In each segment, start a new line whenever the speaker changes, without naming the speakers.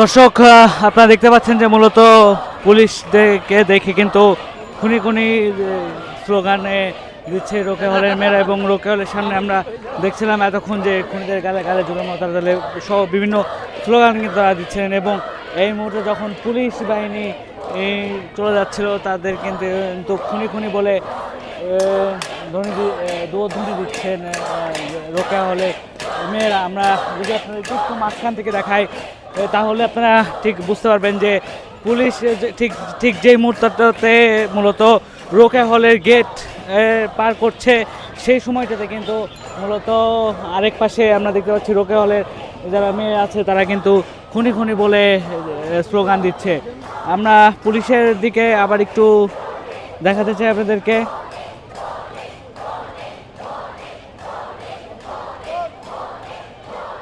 দর্শক আপনারা দেখতে পাচ্ছেন যে মূলত পুলিশদেরকে দেখে কিন্তু খুনি খুনি স্লোগানে দিচ্ছে রোকে হলের মেয়েরা এবং রোকে হলের সামনে আমরা দেখছিলাম এতক্ষণ যে খুনিদের গালে গালে জুড়ে মাতার দলে সহ বিভিন্ন স্লোগান কিন্তু তারা দিচ্ছেন এবং এই মুহূর্তে যখন পুলিশ বাহিনী চলে যাচ্ছিল, তাদের কিন্তু খুনি খুনি বলে ধ্বনি দোধ্বনি দিচ্ছেন রোকে হলে মেয়েরা আমরা যদি আপনাদের একটু মাঝখান থেকে দেখাই তাহলে আপনারা ঠিক বুঝতে পারবেন যে পুলিশ ঠিক ঠিক যেই মুহূর্তটাতে মূলত রোকে হলের গেট পার করছে, সেই সময়টাতে কিন্তু মূলত আরেক পাশে আমরা দেখতে পাচ্ছি রোকে হলের যারা মেয়ে আছে, তারা কিন্তু খুনি খুনি বলে স্লোগান দিচ্ছে। আমরা পুলিশের দিকে আবার একটু দেখাতে চাই আপনাদেরকে।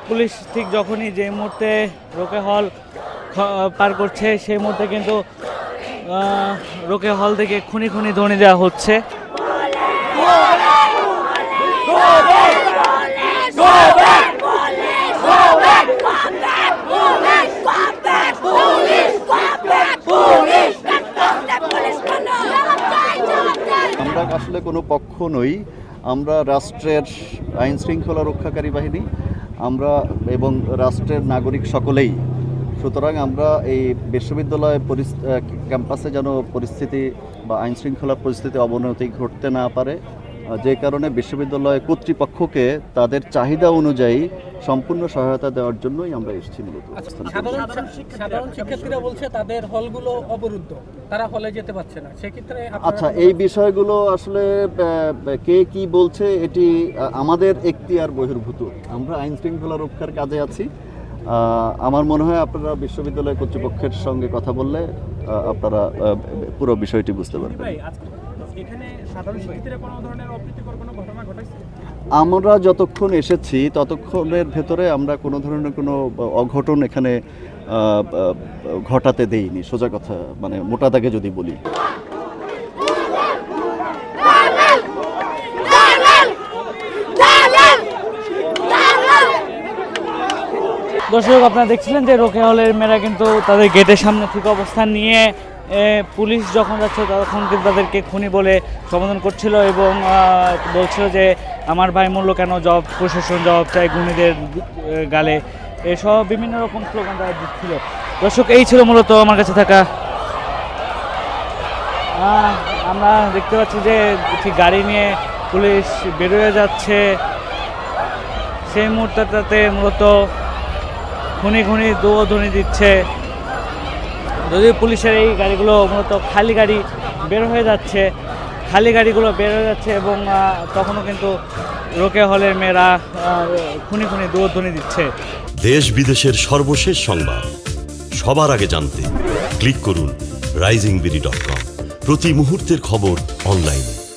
পুলিশ ঠিক যখনই যে মুহূর্তে রোকে হল পার করছে, সেই মুহূর্তে কিন্তু রোকে হল থেকে খুনি খুনি ধ্বনি দেওয়া হচ্ছে।
আমরা আসলে কোনো পক্ষ নই। আমরা রাষ্ট্রের আইন শৃঙ্খলা রক্ষাকারী বাহিনী। আমরা এবং রাষ্ট্রের নাগরিক সকলেই, সুতরাং আমরা এই বিশ্ববিদ্যালয় ক্যাম্পাসে যেন পরিস্থিতি বা আইনশৃঙ্খলা পরিস্থিতি অবনতি ঘটতে না পারে যে কারণে বিশ্ববিদ্যালয় কর্তৃপক্ষকে তাদের চাহিদা অনুযায়ী সম্পূর্ণ সহায়তা দেওয়ার জন্যই আমরা এসেছি মূলত।
সাধারণ সাধারণ শিক্ষার্থীরা বলছে তাদের হলগুলো অবরুদ্ধ তারা হলে যেতে পারছে না। সেক্ষেত্রে
আচ্ছা এই বিষয়গুলো আসলে কে কি বলছে এটি আমাদের এখতিয়ার বহির্ভূত। আমরা আইন শৃঙ্খলা রক্ষার কাজে আছি। আমার মনে হয় আপনারা বিশ্ববিদ্যালয় কর্তৃপক্ষের সঙ্গে কথা বললে আপনারা পুরো বিষয়টি বুঝতে পারবেন।
এখানে সাধারণ শিক্ষার্থীরা কোনো ধরনের অপ্রীতিকর কোনো ঘটনা ঘটাইছে
আমরা যতক্ষণ এসেছি ততক্ষণের ভেতরে আমরা কোনো ধরনের কোনো অঘটন এখানে ঘটাতে দেইনি। সোজা কথা মানে মোটা দাগে যদি বলি।
দর্শক আপনারা দেখছিলেন যে রোকে হলের মেয়েরা কিন্তু তাদের গেটের সামনে থেকে অবস্থান নিয়ে পুলিশ যখন যাচ্ছে, তখন কিন্তু তাদেরকে খুনি বলে সম্বোধন করছিল এবং বলছিল যে, আমার ভাই মূল্য কেন? জব, প্রশাসন জবাব চাই গুণীদের গালে। এসব বিভিন্ন রকম স্লোগান তারা দিচ্ছিল। দর্শক, এই ছিল মূলত আমার কাছে থাকা। আমরা দেখতে পাচ্ছি যে, ঠিক গাড়ি নিয়ে পুলিশ বেরোয় যাচ্ছে। সেই মুহূর্তটাতে মূলত খুনি খুনি দৌড়ধ্বনি দিচ্ছে। যদিও পুলিশের এই গাড়িগুলো মূলত খালি গাড়ি বের হয়ে যাচ্ছে, খালি গাড়িগুলো বের হয়ে যাচ্ছে এবং তখনও কিন্তু রোকে হলের মেয়েরা খুনি খুনি দূরধ্বনি দিচ্ছে।
দেশ বিদেশের সর্বশেষ সংবাদ। সবার আগে জানতে ক্লিক করুন রাইজিং বিডি ডট কম। প্রতি মুহূর্তের খবর অনলাইনে।